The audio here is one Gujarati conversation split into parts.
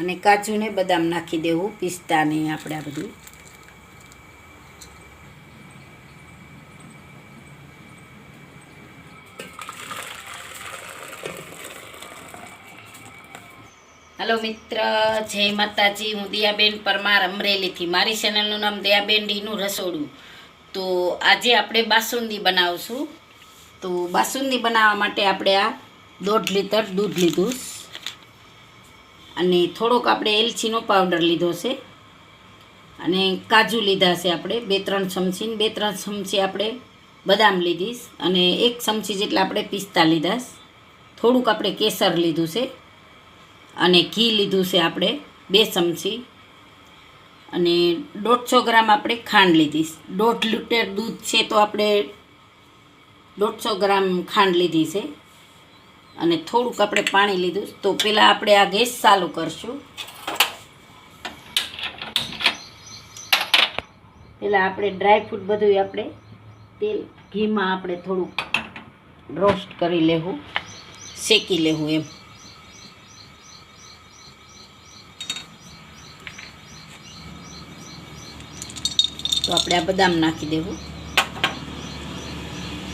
અને કાજુને બદામ નાખી દેવું પિસ્તા ને આપણે આ બધું. હલો મિત્ર, જય માતાજી. હું દિયાબેન પરમાર અમરેલીથી. મારી ચેનલનું નામ દયાબેન ડીનું રસોડું. તો આજે આપણે બાસુંદી બનાવશું. તો બાસુંદી બનાવવા માટે આપણે આ દોઢ લીટર દૂધ લીધું. અને થોડોક આપણે એલચીનો પાવડર લીધો છે. અને કાજુ લીધા છે આપણે. બે ત્રણ ચમચી બે ત્રણ ચમચી આપણે બદામ લીધીશ અને એક ચમચી જેટલા આપણે પિસ્તા લીધા થોડુંક આપણે કેસર લીધું છે. અને ઘી લીધું છે આપણે બે ચમચી. અને દોઢસો ગ્રામ આપણે ખાંડ લીધી દોઢ લીટર દૂધ છે તો આપણે દોઢસો ગ્રામ ખાંડ લીધી છે. અને થોડુંક આપણે પાણી લીધું તો પહેલાં આપણે આ ગેસ ચાલુ કરશું. પહેલાં આપણે ડ્રાયફ્રૂટ બધું આપણે તેલ ઘીમાં આપણે થોડુંક રોસ્ટ કરી લેવું. શેકી લેવું એમ. તો આપણે આ બદામ નાખી દેવું.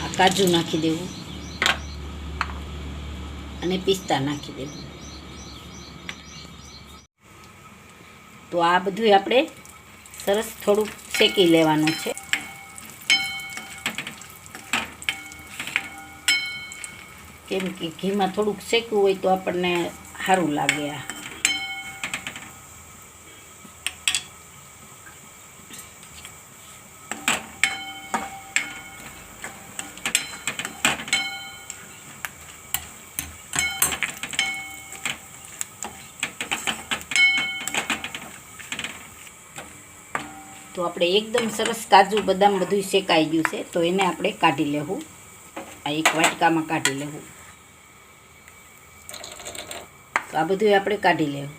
આ કાજુ નાખી દેવું. અને પિસ્તા નાખી દેવું. તો આ બધું આપણે સરસ થોડુંક શેકી લેવાનું છે. કેમ કે ઘીમાં થોડુંક શેકવું હોય તો આપણને સારું લાગે આ. તો આપણે એકદમ સરસ કાજુ, બદામ બધું શેકાઈ ગયું છે, તો એને આપણે કાઢી લેવું. આ એક વાટકામાં કાઢી લેવું. તો આ બધું આપણે કાઢી લેવું.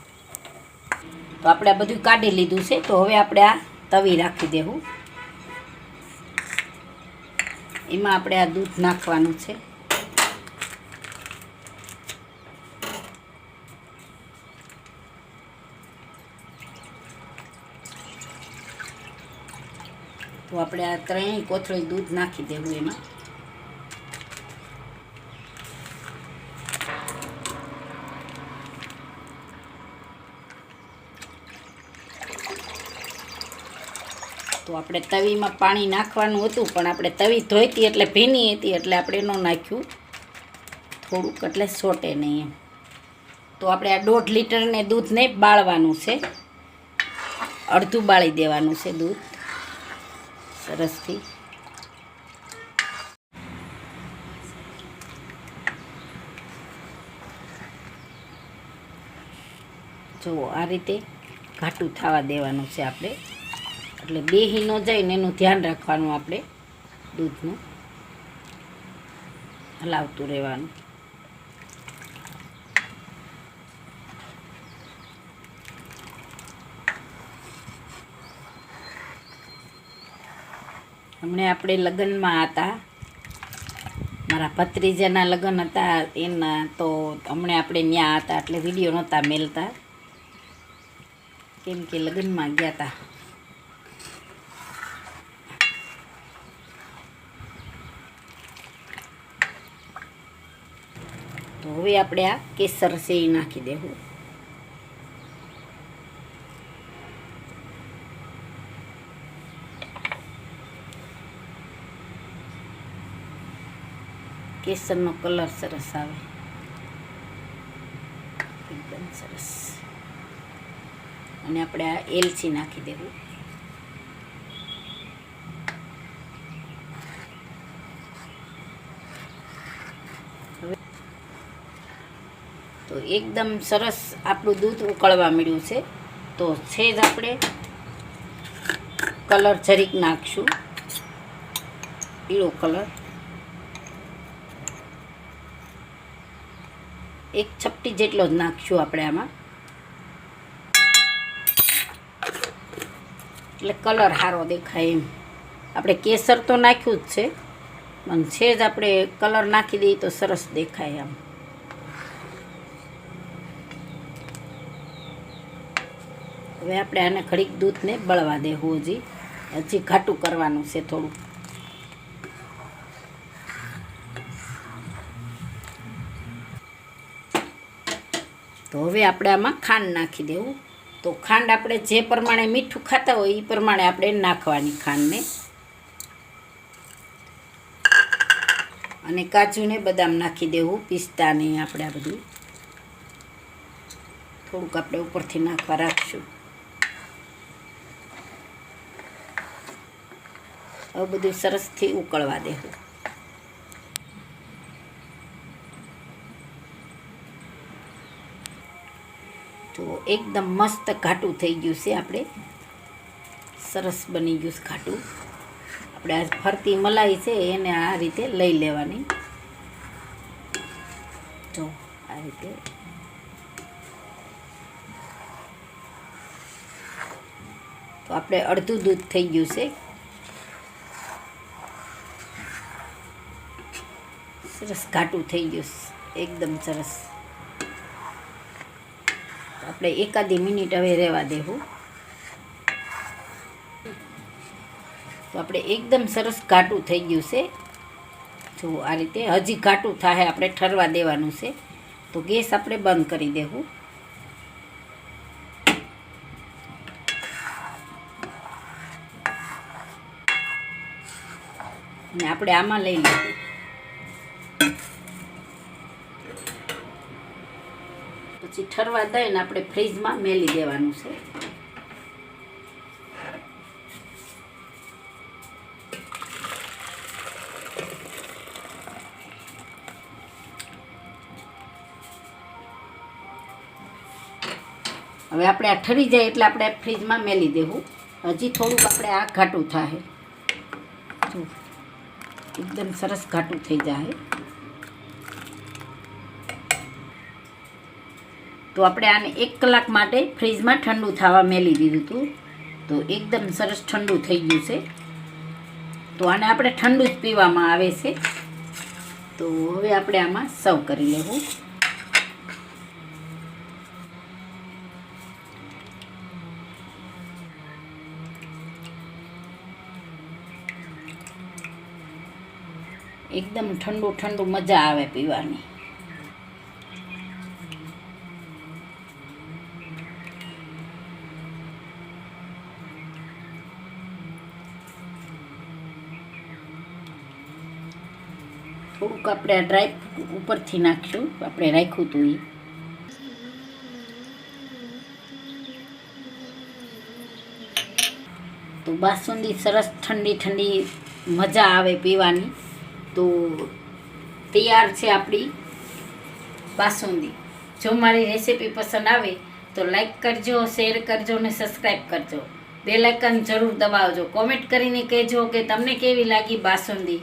તો આપણે આ બધું કાઢી લીધું છે, તો હવે આપણે આ તવી રાખી દેવું. એમાં આપણે આ દૂધ નાખવાનું છે. તો આપણે આ ત્રણેય કોથળી દૂધ નાખી દેવું એમાં. તો આપણે તવીમાં પાણી નાખવાનું હતું, પણ આપણે તવી ધોઈતી એટલે ભીની હતી એટલે આપણે ન નાખ્યું. થોડુંક એટલે સોટે નહીં એમ. તો આપણે આ દોઢ લીટરને દૂધને બાળવાનું છે. અડધું બાળી દેવાનું છે દૂધ. સરસથી. જો આ રીતે ઘાટું થવા દેવાનું છે આપણે. એટલે બેહી ન જાય ને એનું ધ્યાન રાખવાનું આપણે દૂધનું. હલાવતું રહેવાનું. હમણે આપણે લગ્નમાં હતા. મારા ભત્રીજાના લગ્ન હતા, એના તો હમણે આપણે ત્યાં હતા એટલે વીડિયો નહોતા મેલતા. કેમ કે લગ્નમાં ગયા હતા તો હવે આપણે આ કેસર એ નાખી દેવું કેસરનો કલર સરસ આવે. એકદમ સરસ. અને આપણે આ એલચી નાખી દેવું. તો એકદમ સરસ આપણું દૂધ ઉકળવા મળ્યું છે. તો છે જ આપણે કલર જરીક નાખશું. પીળો કલર. એક ચપટી જેટલો જ નાખશું આપણે આમાં. એટલે કલર સારો દેખાય એમ. આપણે કેસર તો નાખ્યું જ છે, પણ છે જ આપણે કલર નાખી દઈએ તો સરસ દેખાય આમ. હવે આપણે આને ઘડીક દૂધને બળવા દેવું હજી. હજી ઘાટું કરવાનું છે થોડું હવે આપણે આમાં ખાંડ નાખી દેવું. તો ખાંડ આપણે જે પ્રમાણે મીઠું ખાતા હોય એ પ્રમાણે આપણે નાખવાની ખાંડને. અને કાજુને બદામ નાખી દેવું, પિસ્તાને આપણે આ બધું. થોડુંક આપણે ઉપરથી નાખવા રાખશું. હવે બધું સરસથી ઉકળવા દેવું તો એકદમ મસ્ત ઘાટું થઈ ગયું છે આપણે. સરસ બની ગયું છે ઘાટું. આપણે આ ફરતી મલાઈ છે, એને આ રીતે લઈ લેવાની. જો, આ રીતે. તો આપણે અડધું દૂધ થઈ ગયું છે. સરસ ઘાટું થઈ ગયું એકદમ સરસ. આપણે એકાદી મિનિટ હવે રહેવા દેવું. તો આપણે એકદમ સરસ ઘાટું થઈ ગયું છે. જો આ રીતે હજી ઘાટું થાય આપણે ઠરવા દેવાનું છે. તો ગેસ આપણે બંધ કરી દેવું. અને આપણે આમાં લઈ લઈશું પછી ઠરવા દઈને આપણે ફ્રીજમાં મેલી દેવાનું છે. હવે આપણે આ ઠરી જાય એટલે આપણે ફ્રીજમાં મેલી દેવું. હજી થોડુંક આપણે આ ઘાટું થાય એકદમ સરસ ઘાટું થઈ જાય તો આપણે આને એક કલાક માટે ફ્રીજમાં ઠંડુ થવા મેલી દીધું હતું. તો એકદમ સરસ ઠંડુ થઈ ગયું છે. તો આને આપણે ઠંડુ જ પીવામાં આવે છે. તો હવે આપણે આમાં સર્વ કરી લેવું. એકદમ ઠંડુ ઠંડુ મજા આવે પીવાની. થોડુંક આપણે આ ડ્રાય ઉપરથી નાખશું. આપણે રાખ્યું હતું એ. તો બાસુંદી સરસ ઠંડી ઠંડી મજા આવે પીવાની. તો તૈયાર છે આપણી બાસુંદી. જો મારી રેસીપી પસંદ આવે તો લાઈક કરજો, શેર કરજો અને સબસ્ક્રાઈબ કરજો. બે લાઇકન જરૂર દબાવજો. કોમેન્ટ કરીને કહેજો કે તમને કેવી લાગી બાસુંદી.